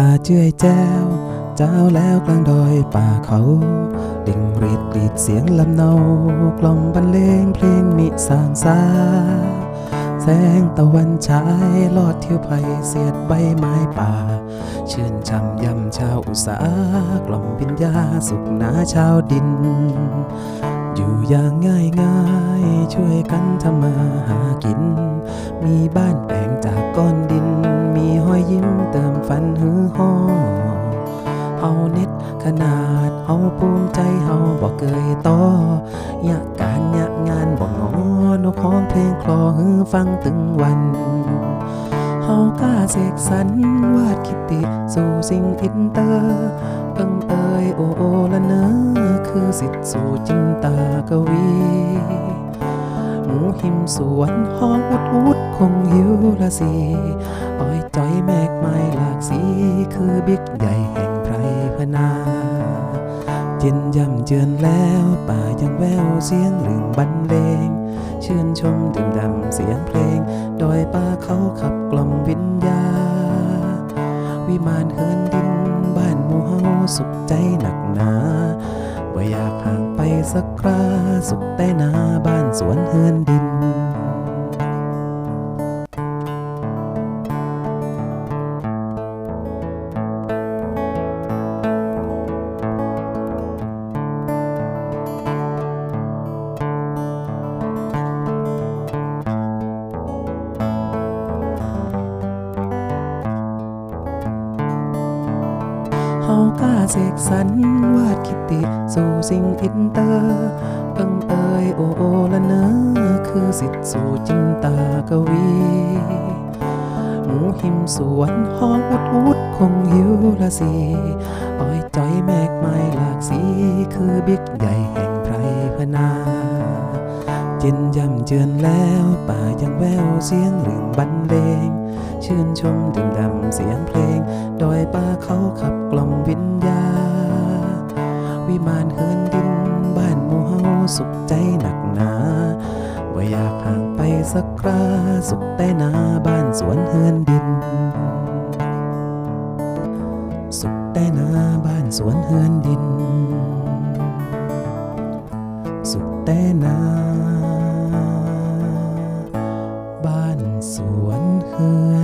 ป่าเจื้อยแจ้ว เจ้าแล้วกลางดอยป่าเขา ดิ่งรีดกรีดเสียงลำเนากล่อมบรรเลงเพลงมิสางสาแสงตะวันฉายลอดเที่ยวไผ่เสียดใบไม้ป่า ชื่นช่ำยำชาวอุสากล่อมวิญญาสุขนาชาวดิน อยู่อย่างง่ายง่ายช่วยกันทำมาหากิน มีบ้านแปลงจากก้อนดิน ฝันหือห่อเฮาเน็ตขนาดเฮาภูมิใจเฮาบอกเกยต่อยากการอยากงานบอกงอนกของเพลงคลอหือฟังตึงวันเฮากล้าเสกสรรวาดคิดติ สู่สิ่งอินเตอร์เอิงเอยโอโอละเนอคือสิทธิ์สู่จินตากวี หมูหิมสวนห้องอุดอุดคงหิวละสิอ้อยจ้อยแมกไม้หลากสี คือบิ๊กใหญ่แห่งไพรพนาเย็นย่ำเจือนแล้วป่ายังแววเสียงรึ่งบรรเลงชื่นชมดื่มดำเสียงเพลง ดอยป่าเขาขับกล่อมวิญญา วิมานเฮินดินบ้านหมู่เฮาสุขใจหนักหนา บ่อยากห่างไปสักคราสุขแต่นาบ้านสวนเฮือนดิน เฮาก้าเสกสรรวาดคิดติ สู่สิ่งอินเตอร์เอิงเอยโอโอละเนอคือสิทธิ์สู่จินตากวีหมูหิมสวนห้องอุดอุดคงหิวละสิอ้อยจอยแมกไม้หลากสี คือบิ๊กใหญ่แห่งไพรพนา ย็นย่ำเจือนแล้ว ป่ายังแววเสียงหรึ่งบรรเลง ชื่นชมดื่มดำเสียงเพลง ดอยป่าเขาขับกล่อมวิญญา วิมานเฮินดินบ้านหมู่เฮาสุขใจหนักหนาบ่อยากห่างไปสักคราสุขแต่นาบ้านสวนเฮือนดิน สุขแต่นาบ้านสวนเฮือนดิน สุดแต่นา บ้านสวนเฮือ